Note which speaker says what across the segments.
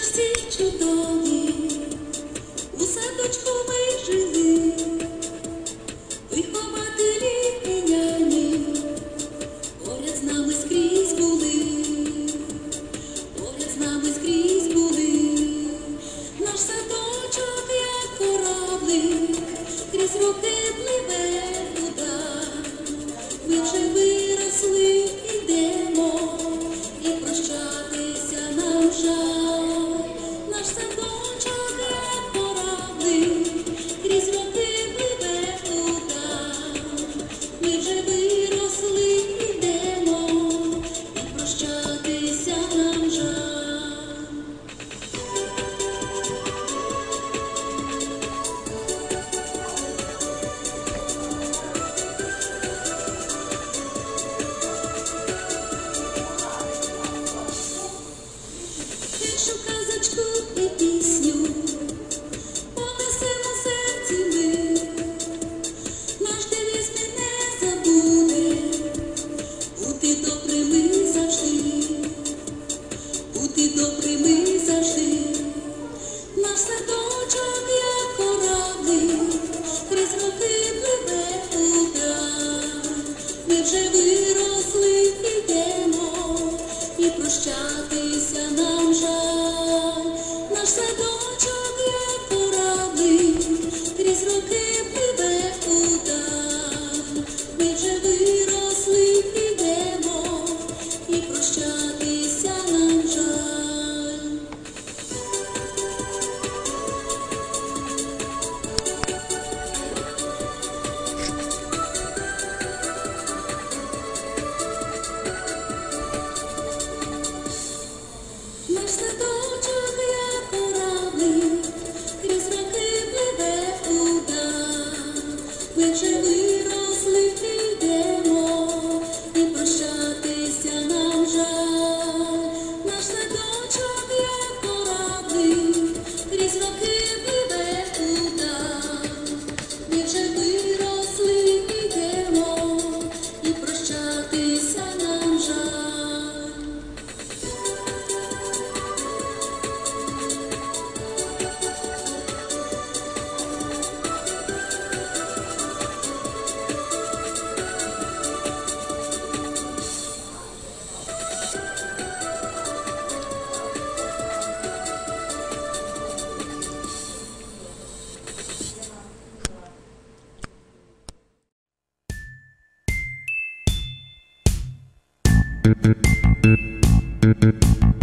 Speaker 1: Книжці чудові, у садочку ми жили, вихователі і няні, з нами скрізь були, поряд з нами скрізь були, наш садочок, як кораблик, крізь роки. Бути добрий ми завжди, бути добрий ми завжди, наш сердочок як кораблик, крізь роки туда, ми вже виросли, підемо і прощатися нам жаль. Наш
Speaker 2: садок 变成你 Thank you.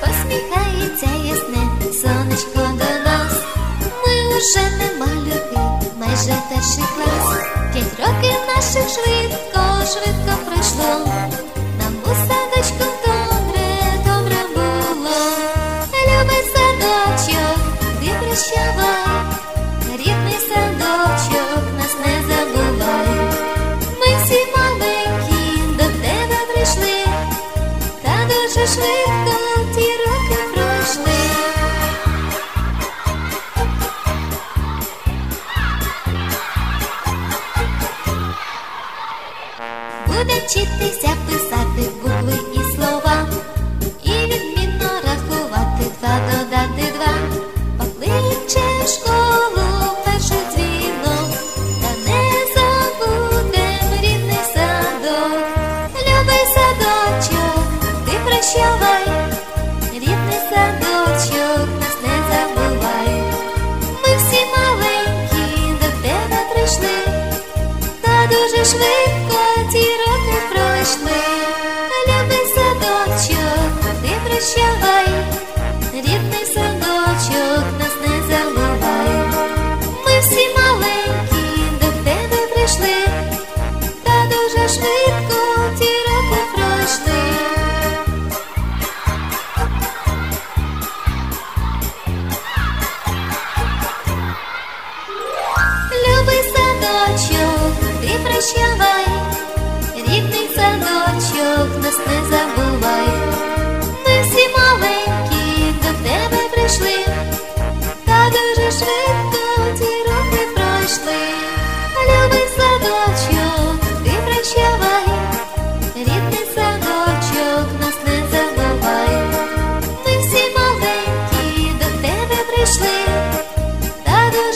Speaker 1: Посміхається ясне сонечко до нас. Ми уже не малюки, майже перший клас. П'ять років наших швидко, швидко пройшло. chitty zap.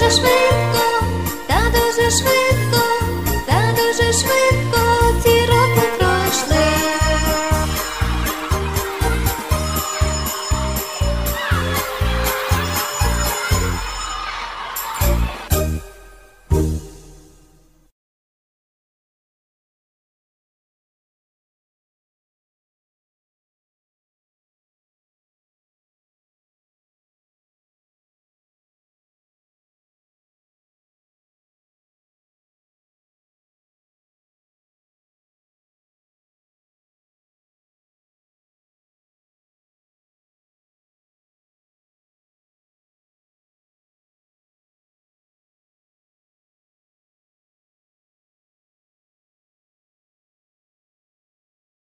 Speaker 1: chcesz być